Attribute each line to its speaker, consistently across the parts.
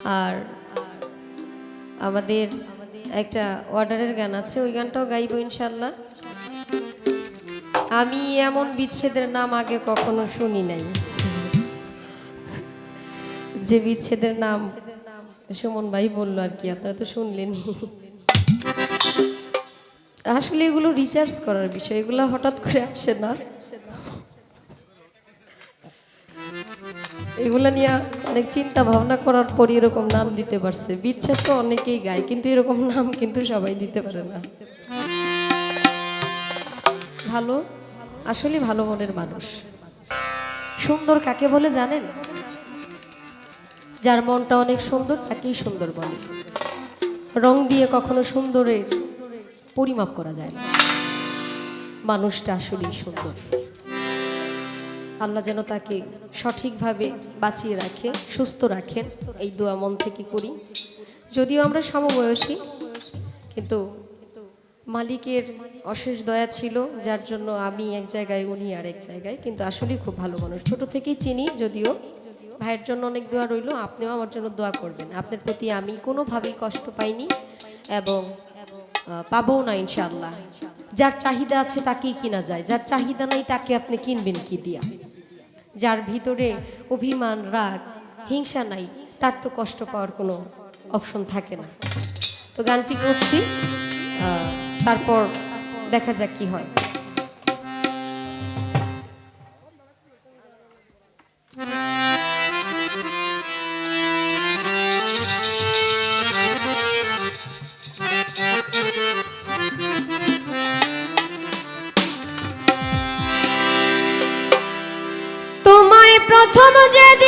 Speaker 1: আর আমাদের একটা অর্ডারের গান আছে, ওই গানটাও গাইবো ইনশাল্লাহ। আমি এমন বিচ্ছেদের নাম আগে কখনো শুনি নাই। যে বিচ্ছেদের নাম সুমন ভাই বলল আর কি, আপনারা তো শুনলেনই। আসলে এগুলো রিচার্জ করার বিষয়, এগুলো হঠাৎ করে আসে না। এগুলা নিয়ে অনেক চিন্তা ভাবনা করার পর এরকম নাম দিতে পারছে। বিচ্ছেদ তো অনেকেই গায়, কিন্তু এরকম নাম কিন্তু সবাই দিতে পারে না। ভালো? আসলে ভালো মনের মানুষ। সুন্দর কাকে বলে জানেন? যার মনটা অনেক সুন্দর, তাকেই সুন্দর বলে। রং দিয়ে কখনো সুন্দরের পরিমাপ করা যায় না। মানুষটা আসলেই সুন্দর। আল্লাহ যেন তাকে সঠিকভাবে বাঁচিয়ে রাখে, সুস্থ রাখেন। এই দোয়া মন থেকে করি। যদিও আমরা সমবয়সী, কিন্তু মালিকের অশেষ দয়া ছিল, যার জন্য আমি এক জায়গায়, উনি আর এক জায়গায়, কিন্তু আসলেই খুব ভালো মানুষ। ছোট থেকেই চিনি, যদিও ভাইয়ের জন্য অনেক দোয়া রইল, আপনিও আমার জন্য দোয়া করবেন। আপনার প্রতি আমি কোনোভাবেই কষ্ট পাইনি এবং পাবও না, ইনশাআল্লাহ। যার চাহিদা আছে তাকেই কিনা যায়, যার চাহিদা নাই তাকে আপনি কিনবেন কি দিয়া? যার ভিতরে অভিমান, রাগ, হিংসা নাই, তার তো কষ্ট পাওয়ার কোনো অপশন থাকে না। তো গানটি করছি তারপর দেখা যাক কি হয়। প্রথম যেদিন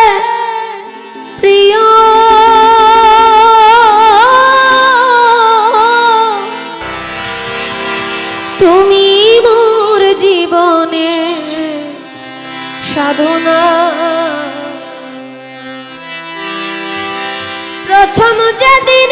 Speaker 1: প্রিয়। তুমি মোর প্রথম যেদিন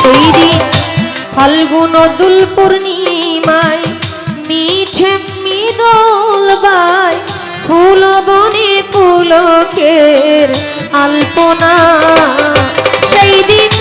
Speaker 1: দিন ফাল্গুন দুল পূর্ণিমায় মিঠে মিদল বাই ফুল বনে পুলকের আলপনা। সেই দিন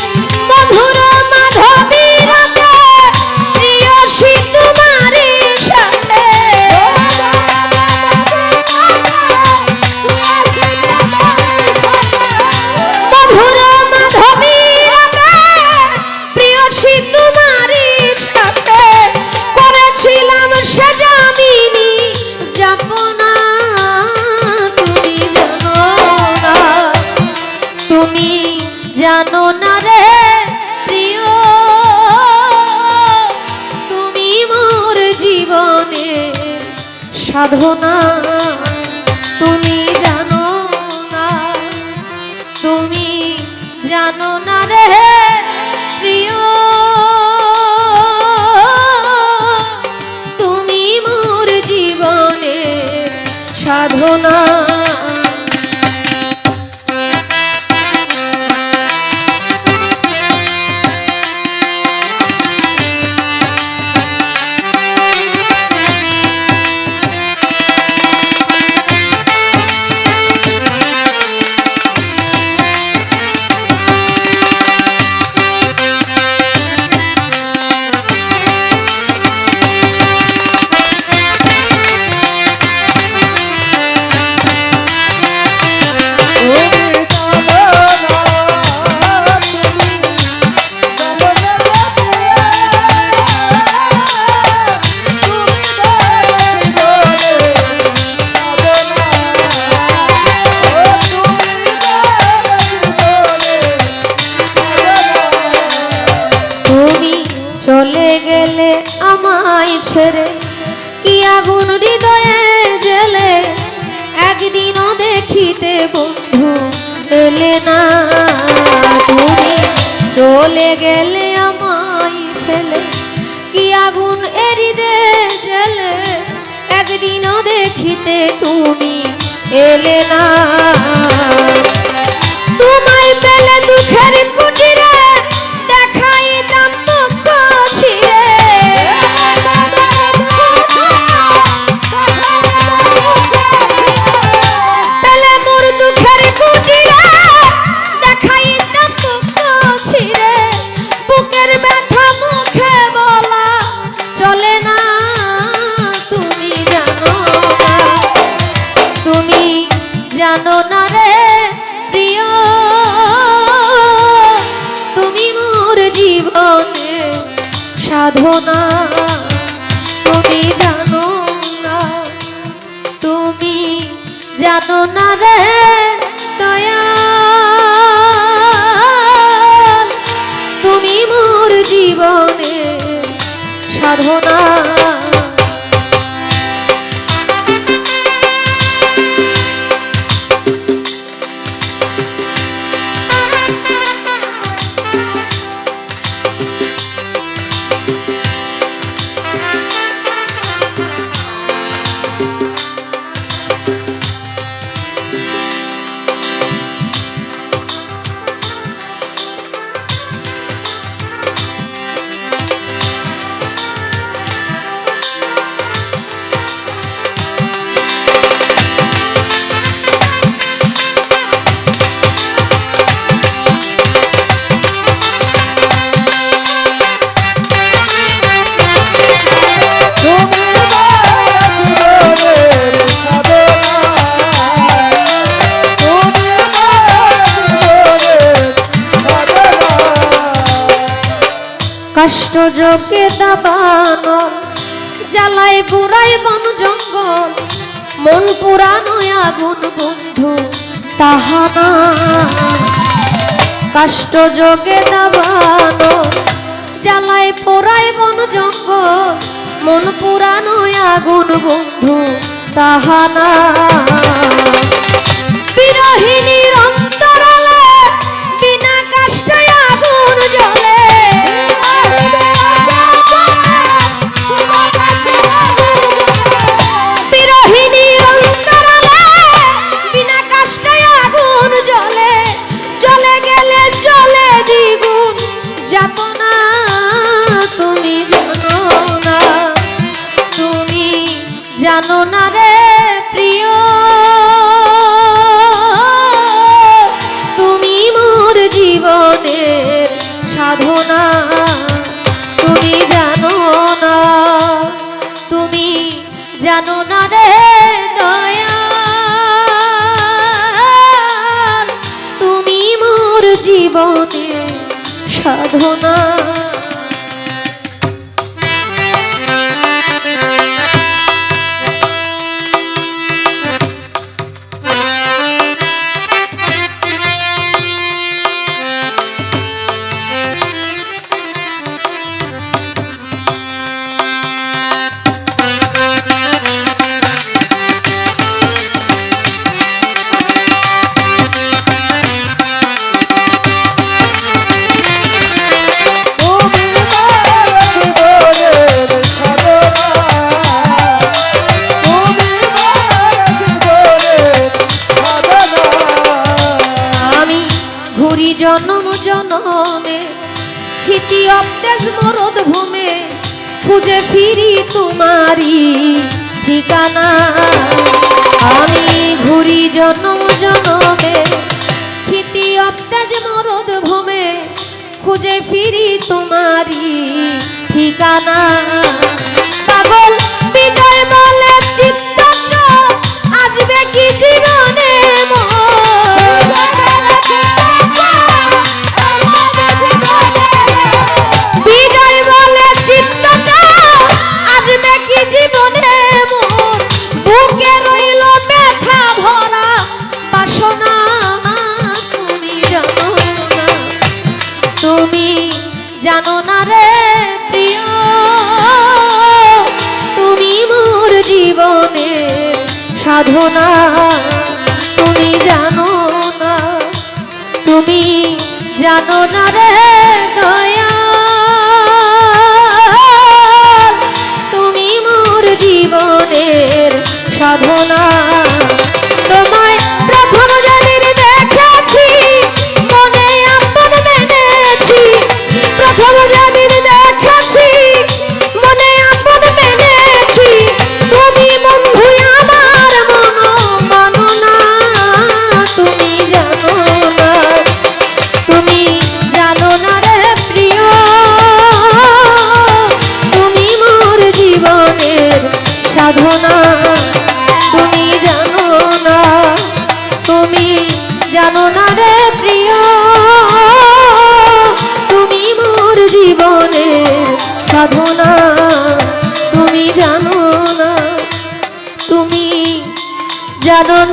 Speaker 1: সাধনা বন্ধু এলে না তুমি চলে গেলে আমায় ফেলে। কি আগুন এরিদে জেলে একদিনও দেখিতে তুমি এলে না। তোমায় সাধনা তুমি জানো না তুমি জানো না রে। যোগে দাবানো জ্বালায় বুড়াই বন জঙ্গল, মন পুরানো আগুন বন্ধু তাহানা কষ্ট যোগে দাবানো জ্বালায় পোড়ায় বন জঙ্গল, মন পুরানো আগুন বন্ধু তাহানা বিরহিণীর অন্তরালে সাধনা তুমি জানো না। তুমি জানো না রে দয়া তুমি মোর জীবনে সাধনা। অপ্তেজ মরদ ভূমে খুঁজে ফিরি তোমারি ঠিকানা। আমি ঘুরি জন্ম জনমে, ক্ষিতি অপ্তেজ মরদ ভূমে খুঁজে ফিরি তোমারি ঠিকানা। সাধনা তুমি জানো না তুমি জানো না রে দয়া তুমি মোর জীবনের সাধনা।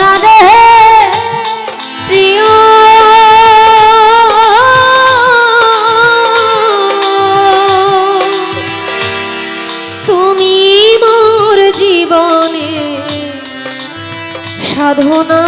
Speaker 1: না রে তুমি মোর জীবনে সাধনা